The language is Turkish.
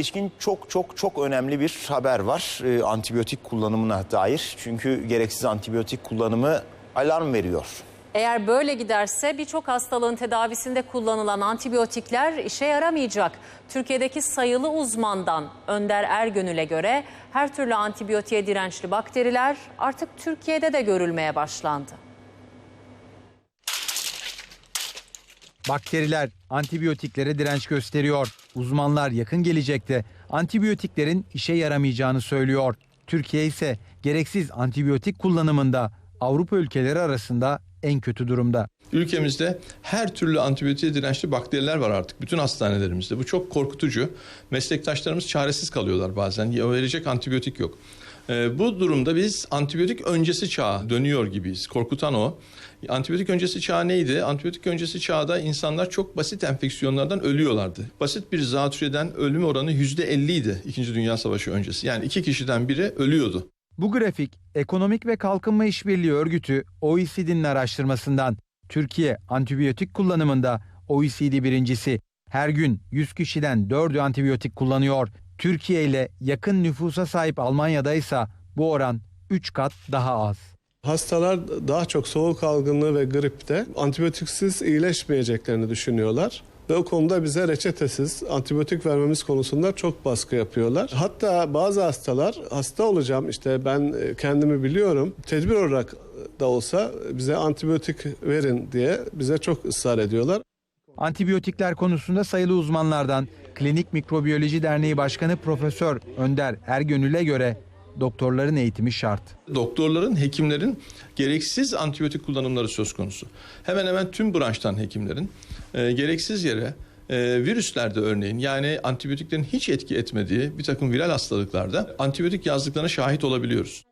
İlişkin çok çok çok önemli bir haber var e, antibiyotik kullanımına dair. Çünkü gereksiz antibiyotik kullanımı alarm veriyor. Eğer böyle giderse birçok hastalığın tedavisinde kullanılan antibiyotikler işe yaramayacak. Türkiye'deki sayılı uzmandan Önder Ergönül'e göre her türlü antibiyotiğe dirençli bakteriler artık Türkiye'de de görülmeye başlandı. Bakteriler antibiyotiklere direnç gösteriyor. Uzmanlar yakın gelecekte antibiyotiklerin işe yaramayacağını söylüyor. Türkiye ise gereksiz antibiyotik kullanımında Avrupa ülkeleri arasında en kötü durumda. Ülkemizde her türlü antibiyotiğe dirençli bakteriler var artık bütün hastanelerimizde. Bu çok korkutucu. Meslektaşlarımız çaresiz kalıyorlar bazen. Ya verecek antibiyotik yok. Ee, bu durumda biz antibiyotik öncesi çağa dönüyor gibiyiz. Korkutan o. Antibiyotik öncesi çağ neydi? Antibiyotik öncesi çağda insanlar çok basit enfeksiyonlardan ölüyorlardı. Basit bir zatürreden ölüm oranı %50 idi İkinci Dünya Savaşı öncesi. Yani iki kişiden biri ölüyordu. Bu grafik Ekonomik ve Kalkınma İşbirliği Örgütü OECD'nin araştırmasından. Türkiye antibiyotik kullanımında OECD birincisi. Her gün 100 kişiden 4'ü antibiyotik kullanıyor. Türkiye ile yakın nüfusa sahip Almanya'da ise bu oran 3 kat daha az. Hastalar daha çok soğuk algınlığı ve gripte antibiyotiksiz iyileşmeyeceklerini düşünüyorlar. Ve o konuda bize reçetesiz antibiyotik vermemiz konusunda çok baskı yapıyorlar. Hatta bazı hastalar hasta olacağım işte ben e, kendimi biliyorum tedbir olarak da olsa bize antibiyotik verin diye bize çok ısrar ediyorlar. Antibiyotikler konusunda sayılı uzmanlardan Klinik Mikrobiyoloji Derneği Başkanı Profesör Önder Ergönül'e göre doktorların eğitimi şart. Doktorların, hekimlerin gereksiz antibiyotik kullanımları söz konusu. Hemen hemen tüm branştan hekimlerin e, gereksiz yere e, virüslerde örneğin yani antibiyotiklerin hiç etki etmediği bir takım viral hastalıklarda antibiyotik yazdıklarına şahit olabiliyoruz.